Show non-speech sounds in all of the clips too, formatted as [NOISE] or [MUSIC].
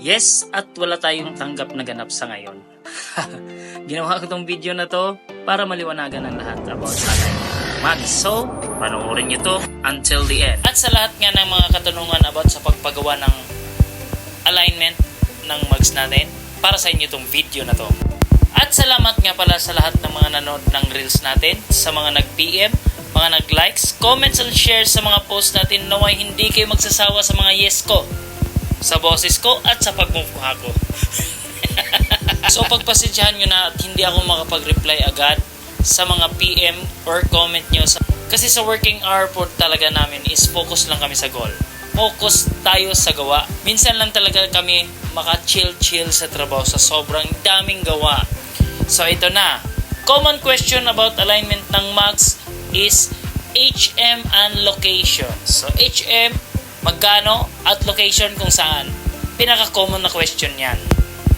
Yes, at wala tayong tanggap na ganap sa ngayon. [LAUGHS] Ginawa ko tong video na to para maliwanagan ng lahat about sa. Mag, so, panoorin nyo to until the end. At sa lahat nga ng mga katanungan about sa pagpagawa ng alignment ng mags natin, para sa inyo tong video na to. At salamat nga pala sa lahat ng mga nanood ng reels natin, sa mga nag-PM, mga nag-likes, comments and shares sa mga posts natin naway hindi kayo magsasawa sa mga yes ko, sa boses ko at sa pagmumukha ko. [LAUGHS] so pagpasensyahan nyo na at hindi ako makapag-reply agad sa mga PM or comment nyo. Sa, kasi sa working hour po talaga namin is focus lang kami sa goal. Focus tayo sa gawa. Minsan lang talaga kami maka-chill-chill sa trabaho sa sobrang daming gawa. So ito na. Common question about alignment ng mags is HM and location. So HM, magkano at location kung saan. Pinaka-common na question yan.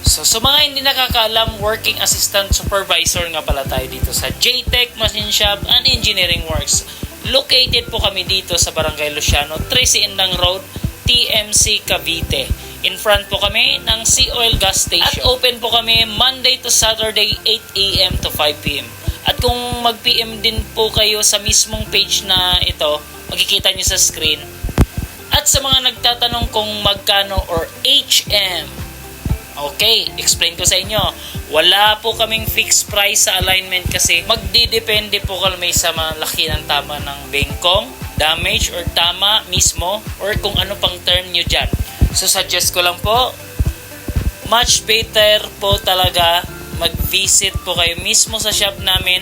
So, sa mga hindi nakakaalam, Working Assistant Supervisor nga pala tayo dito sa JTech Machine Shop and Engineering Works. Located po kami dito sa Barangay Luciano, Tracy Indang Road, TMC Cavite. In front po kami ng Sea Oil Gas Station. At open po kami Monday to Saturday, 8 a.m. to 5 p.m. At kung mag-PM din po kayo sa mismong page na ito, makikita nyo sa screen. At sa mga nagtatanong kung magkano or HM, Okay, explain ko sa inyo. Wala po kaming fixed price sa alignment kasi magdidepende po kami sa malaki ng tama ng bengkong, damage or tama mismo or kung ano pang term nyo dyan. So suggest ko lang po, much better po talaga mag-visit po kayo mismo sa shop namin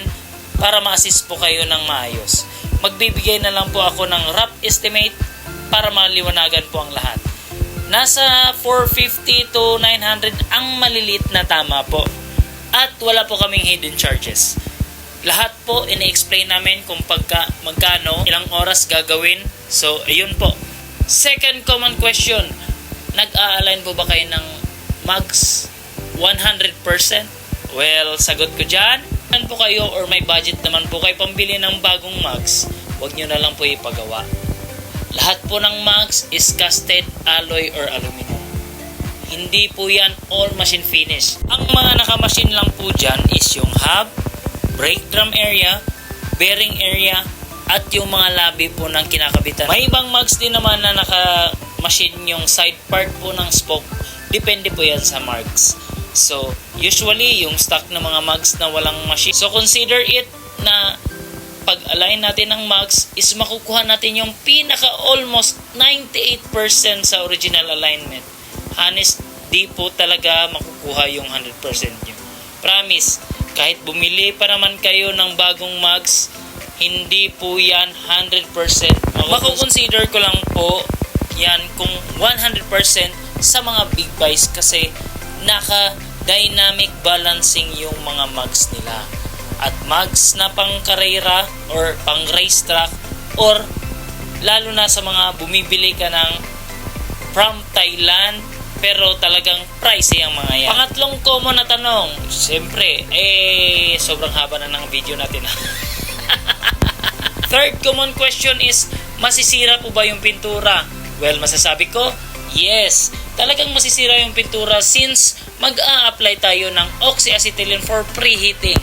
para ma-assist po kayo ng maayos. Magbibigay na lang po ako ng rough estimate para maliwanagan po ang lahat. Nasa 450 to 900 ang malilit na tama po. At wala po kaming hidden charges. Lahat po ini-explain namin kung pagka magkano, ilang oras gagawin. So, ayun po. Second common question. Nag-a-align po ba kayo ng mags 100%? Well, sagot ko dyan. Po kayo or may budget naman po kayo pambili ng bagong mags, huwag nyo na lang po ipagawa. Lahat po ng mags is casted alloy or aluminum. Hindi po yan all machine finish. Ang mga nakamachine lang po dyan is yung hub, brake drum area, bearing area, at yung mga labi po ng kinakabitan. May ibang mags din naman na naka-machine yung side part po ng spoke. Depende po yan sa marks. So, usually, yung stock ng mga mags na walang machine. So, consider it na pag-align natin ng mags is makukuha natin yung pinaka almost 98% sa original alignment. Honest, di po talaga makukuha yung 100% nyo. Promise, kahit bumili pa naman kayo ng bagong mags, hindi po yan 100%. Makukonsider ko lang po yan kung 100% sa mga big buys kasi naka dynamic balancing yung mga mags nila at mags na pang karera or pang racetrack or lalo na sa mga bumibili ka ng from Thailand pero talagang pricey ang mga yan. Pangatlong common na tanong, siyempre, eh, sobrang haba na ng video natin. [LAUGHS] Third common question is, masisira po ba yung pintura? Well, masasabi ko, yes. Talagang masisira yung pintura since mag-a-apply tayo ng oxyacetylene for preheating.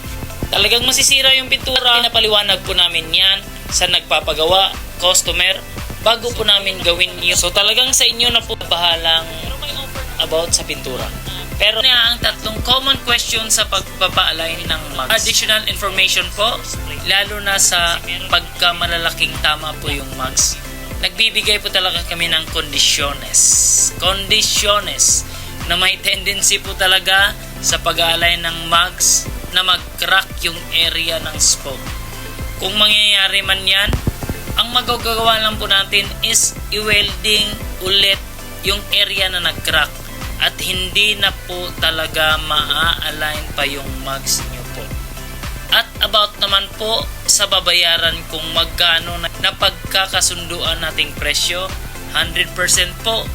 Talagang masisira yung pintura. Pinapaliwanag po namin yan sa nagpapagawa, customer, bago po namin gawin yun. So talagang sa inyo na po bahalang about sa pintura. Pero na ang tatlong common question sa pagpapa-align ng mags. Additional information po, lalo na sa pagka malalaking tama po yung mags. Nagbibigay po talaga kami ng kondisyones. Kondisyones na may tendency po talaga sa pag-align ng mags na mag-crack yung area ng spoke. Kung mangyayari man yan, ang magagawa lang po natin is i-welding ulit yung area na nag-crack at hindi na po talaga maa-align pa yung mags nyo po. At about naman po sa babayaran kung magkano na napagkakasunduan nating presyo, 100% po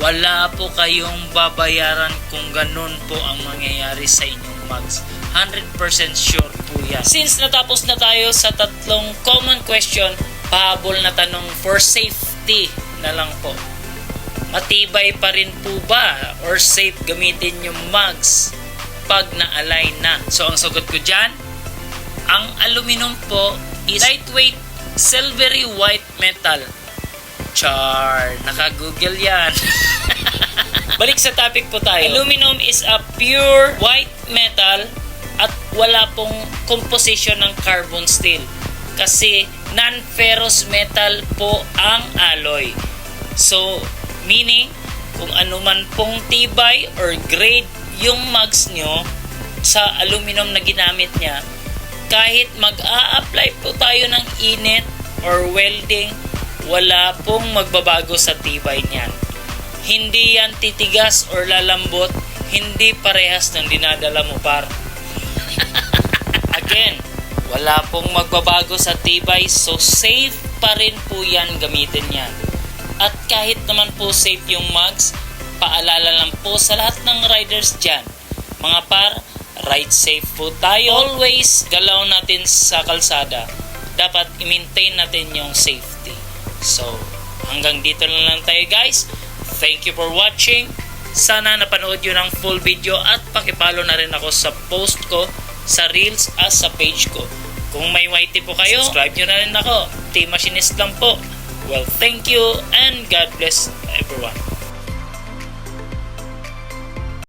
wala po kayong babayaran kung ganun po ang mangyayari sa inyong mags. 100% sure po yan. Since natapos na tayo sa tatlong common question, pahabol na tanong for safety na lang po. matibay pa rin po ba or safe gamitin yung mugs pag na-align na? So ang sagot ko dyan, ang aluminum po is lightweight silvery white metal. Char, naka-google yan. [LAUGHS] Balik sa topic po tayo. Aluminum is a pure white metal wala pong composition ng carbon steel. Kasi non-ferrous metal po ang alloy. So, meaning, kung ano man pong tibay or grade yung mugs nyo sa aluminum na ginamit niya, kahit mag-a-apply po tayo ng init or welding, wala pong magbabago sa tibay niyan. Hindi yan titigas or lalambot, hindi parehas ng dinadala mo par. Again, wala pong magbabago sa tibay so safe pa rin po yan gamitin yan. At kahit naman po safe yung mugs, paalala lang po sa lahat ng riders dyan. Mga par, ride safe po tayo. Always galaw natin sa kalsada. Dapat i-maintain natin yung safety. So, hanggang dito na lang tayo guys. Thank you for watching. Sana napanood yun ang full video at pakipalo na rin ako sa post ko sa Reels at sa page ko. Kung may YT po kayo, subscribe nyo na rin ako. Team Machinist lang po. Well, thank you and God bless everyone.